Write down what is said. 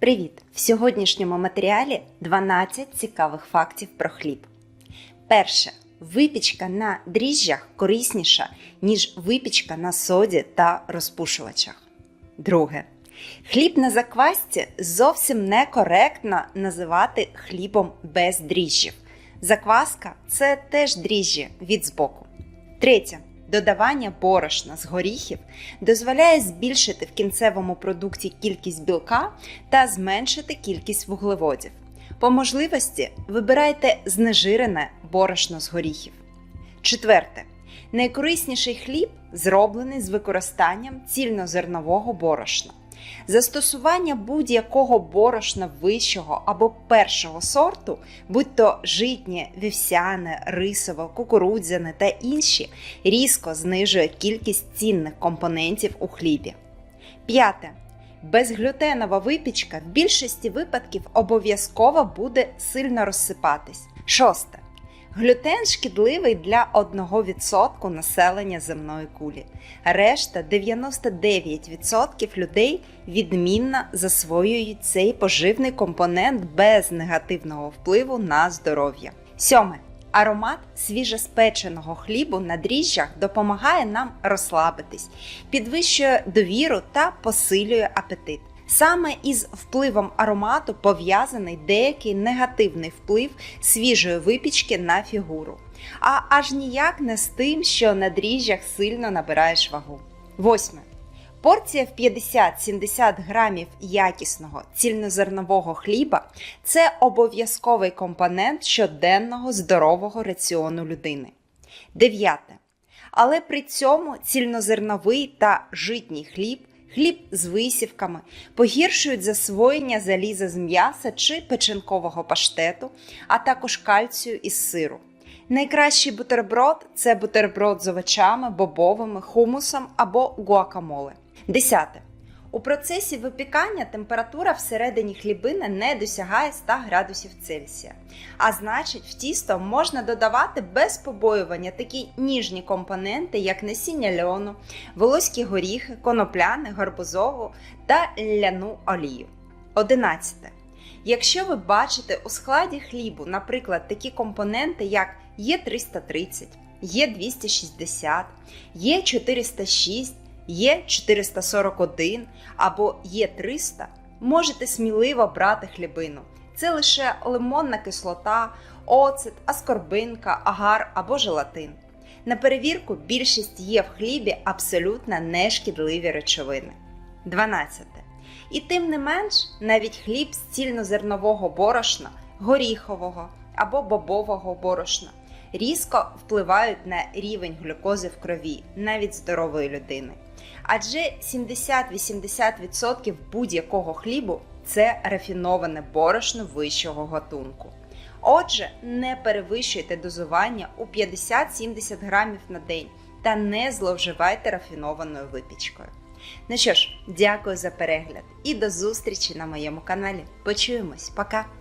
Привіт! В сьогоднішньому матеріалі 12 цікавих фактів про хліб. Перше. Випічка на дріжджах корисніша, ніж випічка на соді та розпушувачах. Друге. Хліб на заквасці зовсім некоректно називати хлібом без дріжджів. Закваска це теж дріжджі від збоку. Третє. Додавання борошна з горіхів дозволяє збільшити в кінцевому продукті кількість білка та зменшити кількість вуглеводів. По можливості вибирайте знежирене борошно з горіхів. Четверте. Найкорисніший хліб зроблений з використанням цільнозернового борошна. Застосування будь-якого борошна вищого або першого сорту, будь то житнє, вівсяне, рисове, кукурудзяне та інші, різко знижує кількість цінних компонентів у хлібі. П'яте. Безглютенова випічка в більшості випадків обов'язково буде сильно розсипатись. Шосте. Глютен шкідливий для 1% населення земної кулі. Решта 99% людей відмінно засвоюють цей поживний компонент без негативного впливу на здоров'я. Сьоме. Аромат свіжеспеченого хлібу на дріжджах допомагає нам розслабитись, підвищує довіру та посилює апетит. Саме із впливом аромату пов'язаний деякий негативний вплив свіжої випічки на фігуру, а аж ніяк не з тим, що на дріжджах сильно набираєш вагу. Восьме. Порція в 50-70 грамів якісного цільнозернового хліба це обов'язковий компонент щоденного здорового раціону людини. Дев'яте. Але при цьому цільнозерновий та житній хліб, хліб з висівками погіршують засвоєння заліза з м'яса чи печенкового паштету, а також кальцію із сиру. Найкращий бутерброд це бутерброд з овочами, бобовими, хумусом або гуакамоле. Десяте. У процесі випікання температура всередині хлібини не досягає 100 градусів Цельсія. А значить, в тісто можна додавати без побоювання такі ніжні компоненти, як насіння льону, волоські горіхи, конопляне, гарбузову та ляну олію. 11. Якщо ви бачите у складі хлібу, наприклад, такі компоненти, як Є330, Є260, Є406, Є441 або Є300, можете сміливо брати хлібину. Це лише лимонна кислота, оцет, аскорбинка, агар або желатин. На перевірку, більшість є в хлібі абсолютно нешкідливі речовини. 12. І тим не менш, навіть хліб з цільнозернового борошна, горіхового або бобового борошна різко впливають на рівень глюкози в крові навіть здорової людини. Адже 70-80% будь-якого хлібу це рафіноване борошно вищого гатунку. Отже, не перевищуйте дозування у 50-70 грамів на день та не зловживайте рафінованою випічкою. Ну що ж, дякую за перегляд і до зустрічі на моєму каналі. Почуємось, пока!